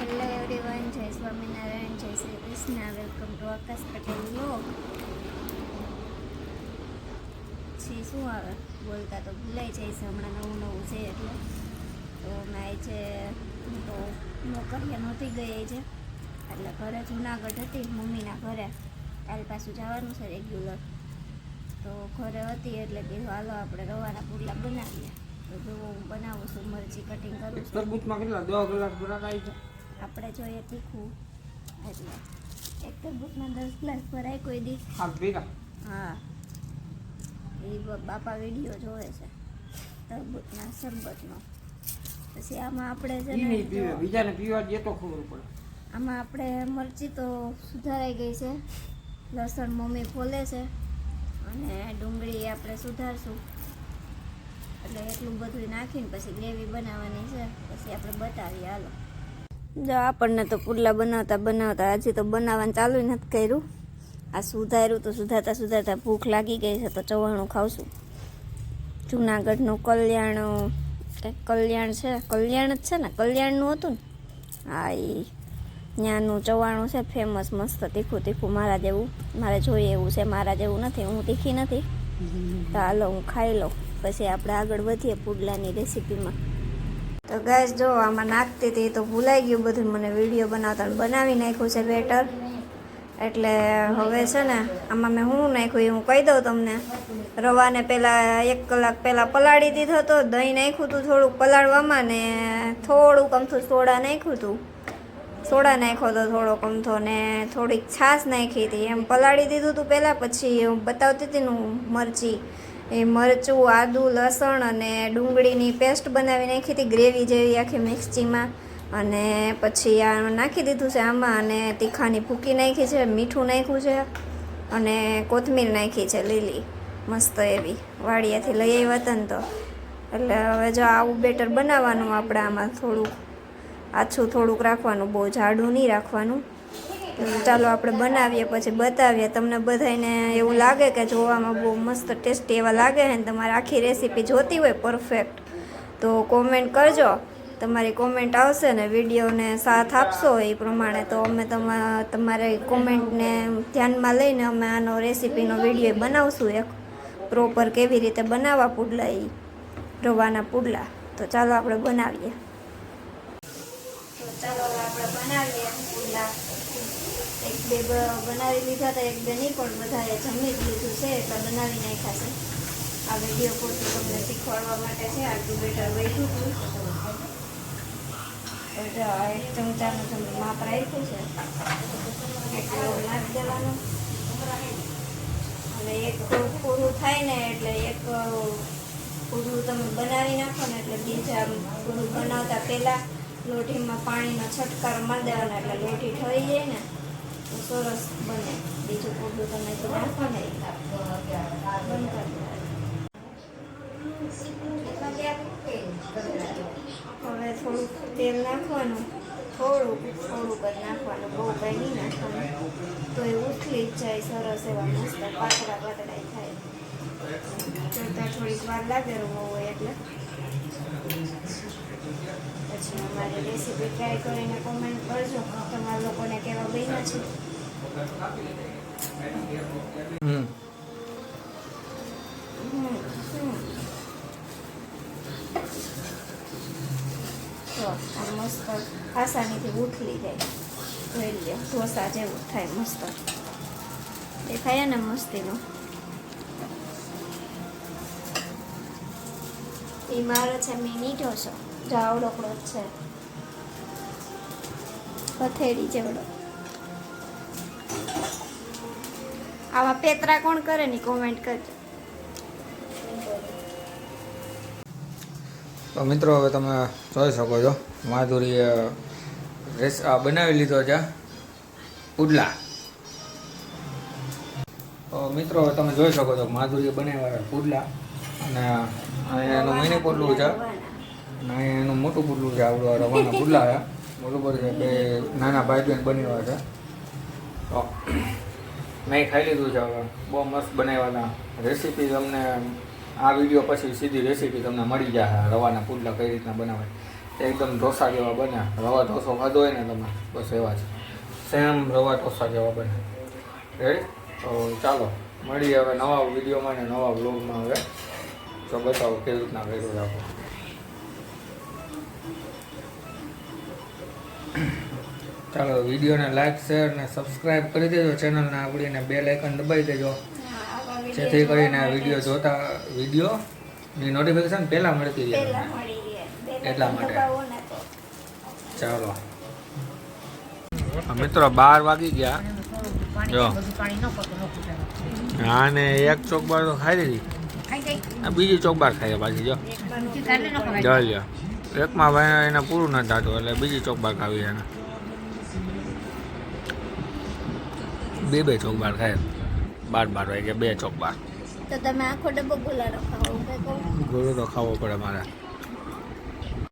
Hello everyone જય સ્વામિનારાયણ જય Shri Krishna welcome to Akash Patel યોગ પછી શું આવે? બોલતા તો ભૂલાઈ છે, હમણાં નવું નવું છે એટલે. તો મેં આજે હું તો નોકરીએ નહોતી ગઈ છે એટલે ઘરે જુનાગઢ હતી, મમ્મીના ઘરે. કાલ પાછું જવાનું છે રેગ્યુલર તો ઘરે હતી એટલે કીધું, હાલો, આપણે રવાના પુડલા બનાવીએ. તો જો હું બનાવું છું, મરચી કટિંગ કરું છું. છે આપણે જોઈએ તીખું. એટલે એક તરબૂચમાં દસ ગ્લાસ ભરાય કોઈ દી. હા એ બાપા વીડિયો જોવે છે. તરબૂચના શરબતનો. પછી આમાં આપણે છે ને બીજાને પીવા દે તો ખબર પડે. આમાં આપણે મરચી તો સુધારાઈ ગઈ છે. લસણ મમ્મી ફોલે છે. અને ડુંગળી આપણે સુધારશું. એટલે એટલું બધું નાખીને પછી ગ્રેવી બનાવવાની છે. પછી આપણે બતાવીએ હાલો. જો આપણને તો પુડલા બનાવતા બનાવતા હજી તો બનાવવાનું ચાલુ નથી કર્યું. આ સુધાર્યું તો સુધારતા સુધારતા ભૂખ લાગી ગઈ છે તો ચવાણું ખાવશું. જુનાગઢનું કલ્યાણ, કંઈક કલ્યાણ છે? કલ્યાણ જ છે ને? કલ્યાણનું હતું ને? હા, એ ત્યાંનું ચવાણું છે ફેમસ મસ્ત તીખું તીખું મારા જેવું. મારે જોઈએ એવું છે, મારા જેવું નથી, હું તીખી નથી. તો હાલો, હું ખાઈ લઉં. પછી આપણે આગળ વધીએ પુડલાની રેસીપીમાં તો ગેસ જો આમાં નાખતી હતી તો ભૂલાઈ ગયું બધું મને વીડિયો બનાવતા બનાવી નાખ્યું છે બેટર. એટલે હવે છે ને, આમાં મેં હું નાખ્યું એ હું કહી દઉં તમને. રવાને પહેલાં એક કલાક પહેલાં પલાળી દીધો હતો દહીં નાખ્યું હતું થોડુંક પલાળવામાં ને થોડુંક અમથું સોડા નાખ્યું હતું. સોડા નાખ્યો હતો થોડોક અમથો ને થોડીક છાશ નાખી હતી. એમ પલાળી દીધું હતું પહેલાં પછી હું બતાવતી હતી ને મરચી. એ મરચું, આદુ, લસણ અને ડુંગળીની પેસ્ટ બનાવી નાખી હતી, ગ્રેવી જેવી આખી મિક્સચીમાં અને પછી આ નાખી દીધું છે આમાં અને તીખાની ભૂકી નાખી છે, મીઠું નાખ્યું છે અને કોથમીર નાખી છે, લીલી. મસ્ત એવી. વાડિયાથી લઈ આવ્યા હતા ને તો. એટલે હવે જો આવું બેટર બનાવવાનું આપણે આમાં થોડુંક. આછું થોડુંક રાખવાનું, બહુ જાડું નહીં રાખવાનું. ચાલો આપણે બનાવીએ, પછી બતાવીએ. તમને બધાને એવું લાગે કે જોવામાં બહુ મસ્ત ટેસ્ટી એવા લાગે ને, તમારે આખી રેસીપી જોતી હોય પરફેક્ટ તો કોમેન્ટ કરજો. તમારી કોમેન્ટ આવશે ને, વિડીયોને સાથ આપશો એ પ્રમાણે. તો અમે તમા, તમારી કોમેન્ટને ધ્યાનમાં લઈને અમે આનો રેસીપીનો વીડિયો બનાવશું એક. પ્રોપર કેવી રીતે બનાવવા પુડલા એ રવાના પુડલા. તો ચાલો આપણે બનાવીએ. ચાલો આપણે બનાવીએ. બે બનાવી લીધા હતા એક બે નહીં પણ બધાએ જમી જ લીધું છે એટલે બનાવી નાખ્યા છે. આ વીડિયો પૂરતું તમને શીખવાડવા માટે છે આટલું બેટર બેઠું હતું એક ચમચાનું તમને માપ રાખ્યું છે. એટલું નાખી દેવાનું. અને એક પૂરું થાય ને એટલે એક પૂરું તમે બનાવી નાખો ને એટલે બીજા પૂરું બનાવતા પહેલાં લોઢીમાં પાણીનો છંટકાર મારી દેવાનો, એટલે લોઢી થઈ જાય ને સરસ બને. બીજું પૂરું તમે તો નાખો ને બંધ હવે થોડુંક તેલ નાખવાનું. થોડુંક થોડુંક જ નાખવાનું. બહુ કંઈ નહીં નાખવાનું તો એ ઉથલી જ જાય સરસ એવા મસ્ત પાતળા પાતળા થાય. જોતા થોડીક વાર લાગે રવો હોય એટલે. પછી અમારી રેસીપી ટ્રાય કરીને કોમેન્ટ કરજો. તમારા લોકોને કેવા બન્યા છે? મસ્ત આસાનીથી ઉથલી જાય. જોઈ લે ઢોસા જેવું થાય, મસ્ત. દેખાય ને. મસ્તીનો એ મારો છે મિની ઢોસો જાવડોકડો જ છે. પથેરી જેવડો. આવા પેતરા કોણ કરે ની કોમેન્ટ કરજો. તો મિત્રો, હવે તમે જોઈ શકો છો, માધુરીએ રેસ બનાવી લીધો છે, પુડલા. તો મિત્રો, હવે તમે જોઈ શકો છો, માધુરીએ બનાવ્યા પુડલા, અને અહીંયા એનું મિની પુડલું છે, અને એનું મોટું પુડલું છે, આવડું રવાના પુડલા છે. બરોબર છે, બે નાના ભાઈ બહેન બનાવ્યા છે. તો મેં ખાઈ લીધું છે હવે. બહુ મસ્ત બનાવવાના રેસીપી તમને આ વીડિયો પછી સીધી રેસીપી તમને મળી જાય રવાના પુડલા કઈ રીતના બનાવાય. એકદમ ઢોસા જેવા બને રવા ઢોસો ખાધો હોય ને તમે, બસ એવા છે સેમ રવા ઢોસા જેવા બને રેડી તો ચાલો, મળીએ હવે નવા વિડીયોમાં ને નવા બ્લોગમાં હવે. તો બતાવો કેવી રીતના કર્યું રાખો ચાલો વિડીયોને લાઈક શેર અને સબસ્ક્રાઈબ કરી દેજો ચેનલને આવડીને બે લાઇકન દબાવી દેજો. જેથી કરીને આ વીડિયો જોતા વિડીયોની નોટિફિકેશન પહેલાં મળતી રહે. પહેલા મળી રહે. બે એટલા માટે. ચાલો. મિત્રો બાર વાગી ગયા. જો. હા ને એક ચોકબાર તો ખાઈ દીધી આ બીજી ચોકબાર ખાઈ પાછી જો. જો એકમાં ભાઈ એને પૂરું નથી થતું એટલે બીજી ચોકબાર ખાવી એને. બે બે ચોકબાર ખાય બાર બાર વાગે બે ચોકબાર. તો તમે આખો ડબ્બો ગોળો તો ખાવો પડે મારે.